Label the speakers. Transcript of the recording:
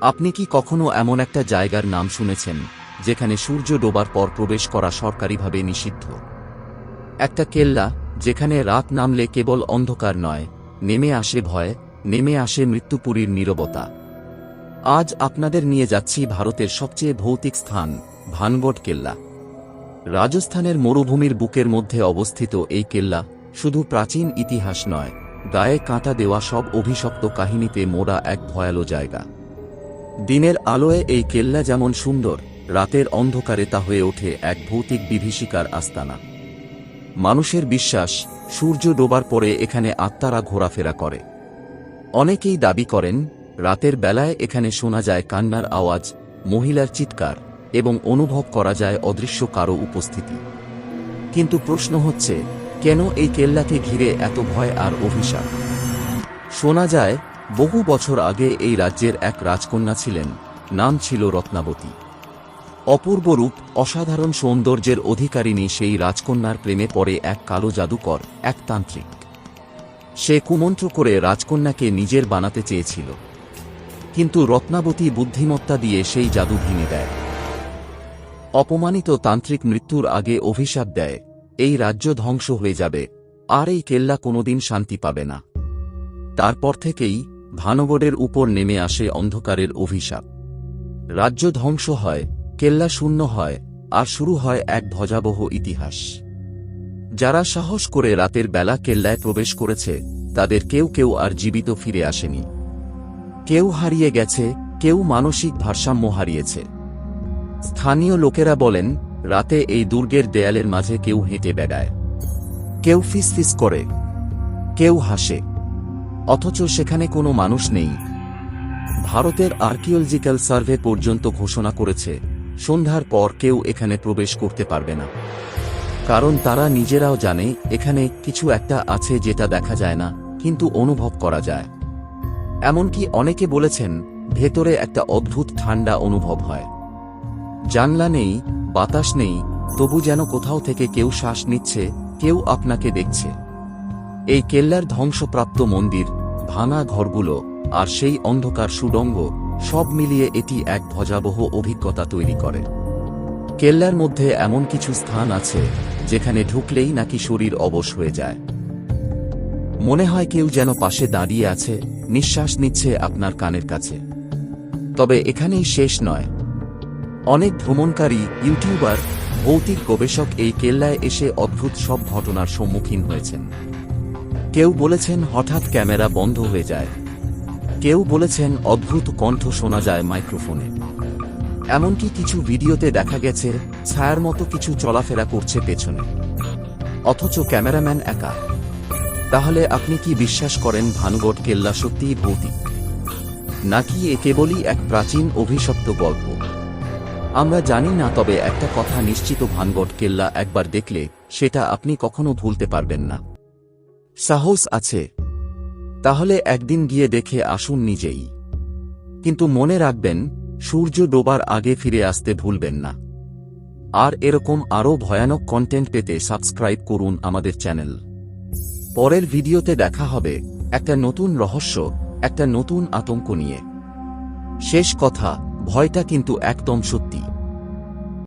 Speaker 1: আপনি কি কখনো এমন একটা জায়গার নাম শুনেছেন, যেখানে সূর্য ডোবার পর প্রবেশ করা সরকারিভাবে নিষিদ্ধ? একটা কেল্লা, যেখানে রাত নামলে কেবল অন্ধকার নয়, নেমে আসে ভয়, নেমে আসে মৃত্যুপুরীর নীরবতা। আজ আপনাদের নিয়ে যাচ্ছি ভারতের সবচেয়ে ভৌতিক স্থান ভানগড় কেল্লা। রাজস্থানের মরুভূমির বুকের মধ্যে অবস্থিত এই কেল্লা শুধু প্রাচীন ইতিহাস নয়, গায়ে কাঁটা দেওয়া সব অভিশপ্ত কাহিনীতে মোড়া এক ভয়ালো জায়গা। দিনের আলোয় এই কেল্লা যেমন সুন্দর, রাতের অন্ধকারে তা হয়ে ওঠে এক ভৌতিক বিভীষিকার আস্তানা। মানুষের বিশ্বাস, সূর্য ডোবার পরে এখানে আত্মারা ঘোরাফেরা করে। অনেকেই দাবি করেন, রাতের বেলায় এখানে শোনা যায় কান্নার আওয়াজ, মহিলার চিৎকার এবং অনুভব করা যায় অদৃশ্য কারও উপস্থিতি। কিন্তু প্রশ্ন হচ্ছে, কেন এই কেল্লাকে ঘিরে এত ভয় আর অভিশাপ? শোনা যায় বহু বছর আগে এই রাজ্যের এক রাজকন্যা ছিলেন, নাম ছিল রত্নাবতী। অপূর্ব রূপ, অসাধারণ সৌন্দর্যের অধিকারিণী সেই রাজকন্যার প্রেমে পড়ে এক কালো জাদুকর, এক তান্ত্রিক। সে কুমন্ত্র করে রাজকন্যাকে নিজের বানাতে চেয়েছিল। কিন্তু রত্নাবতী বুদ্ধিমত্তা দিয়ে সেই জাদু ভেঙে দেয়। অপমানিত তান্ত্রিক মৃত্যুর আগে অভিশাপ দেয়, এই রাজ্য ধ্বংস হয়ে যাবে, আর এই কেল্লা কোনোদিন শান্তি পাবে না। তারপর থেকেই ভানগড়ের উপর নেমে আসে অন্ধকারের অভিশাপ। রাজ্য ধ্বংস হয়, কেল্লা শূন্য হয়, আর শুরু হয় এক ধ্বজাবহ ইতিহাস। যারা সাহস করে রাতের বেলা কেল্লায় প্রবেশ করেছে, তাদের কেউ কেউ আর জীবিত ফিরে আসেনি। কেউ হারিয়ে গেছে, কেউ মানসিক ভারসাম্য হারিয়েছে। স্থানীয় লোকেরা বলেন, রাতে এই দুর্গের দেয়ালের মাঝে কেউ হেঁটে বেড়ায়। কেউ ফিসফিস করে, কেউ হাসে। অথচ সেখানে কোনো মানুষ নেই। ভারতের আর্কিওলজিক্যাল সার্ভে পর্যন্ত ঘোষণা করেছে, সন্ধ্যার পর কেউ এখানে প্রবেশ করতে পারবে না। কারণ তারা নিজেরাও জানে, এখানে কিছু একটা আছে যেটা দেখা যায় না, কিন্তু অনুভব করা যায়। এমনকি অনেকে বলেছেন, ভেতরে একটা অদ্ভুত ঠান্ডা অনুভব হয়। জানলা নেই, বাতাস নেই, তবু যেন কোথাও থেকে কেউ শ্বাস নিচ্ছে, কেউ আপনাকে দেখছে। এই কেল্লার ধ্বংসপ্রাপ্ত মন্দির ভাঙা ঘরগুলো আর সেই অন্ধকার সুডঙ্গ সব মিলিয়ে এটি এক ভজাবহ অভিজ্ঞতা তৈরি করে। কেল্লার মধ্যে এমন কিছু স্থান আছে যেখানে ঢুকলেই নাকি শরীর অবশ হয়ে যায়। মনে হয় কেউ যেন পাশে দাঁড়িয়ে আছে, নিঃশ্বাস নিচ্ছে আপনার কানের কাছে। তবে এখানেই শেষ নয়। অনেক ভ্রমণকারী, ইউটিউবার, ভৌতিক গবেষক এই কেল্লায় এসে অদ্ভুত সব ঘটনার সম্মুখীন হয়েছেন। কেউ বলেছেন হঠাৎ ক্যামেরা বন্ধ হয়ে যায়। কেউ বলেছেন অদ্ভুত কণ্ঠ শোনা যায় মাইক্রোফোনে। এমনকি কিছু ভিডিওতে দেখা গেছে, ছায়ার মতো কিছু চলাফেরা করছে পেছনে। অথচ ক্যামেরাম্যান একা। তাহলে আপনি কি বিশ্বাস করেন ভানুগড় কেল্লা সত্যিই ভৌতিক? নাকি এ কেবলই এক প্রাচীন অভিশপ্ত গল্প? আমরা জানি না, তবে একটা কথা নিশ্চিত ভানগড় কেল্লা একবার দেখলে, সেটা আপনি কখনো ভুলতে পারবেন না। সাহস আছে। তাহলে একদিন গিয়ে দেখে আসুন নিজেই। কিন্তু মনে রাখবেন, সূর্য ডোবার আগে ফিরে আসতে ভুলবেন না। আর এরকম আরও ভয়ানক কন্টেন্ট পেতে সাবস্ক্রাইব করুন আমাদের চ্যানেল পরের ভিডিওতে দেখা হবে একটা নতুন রহস্য, একটা নতুন আতঙ্ক নিয়ে। শেষ কথা, ভয়টা কিন্তু একদম সত্যি।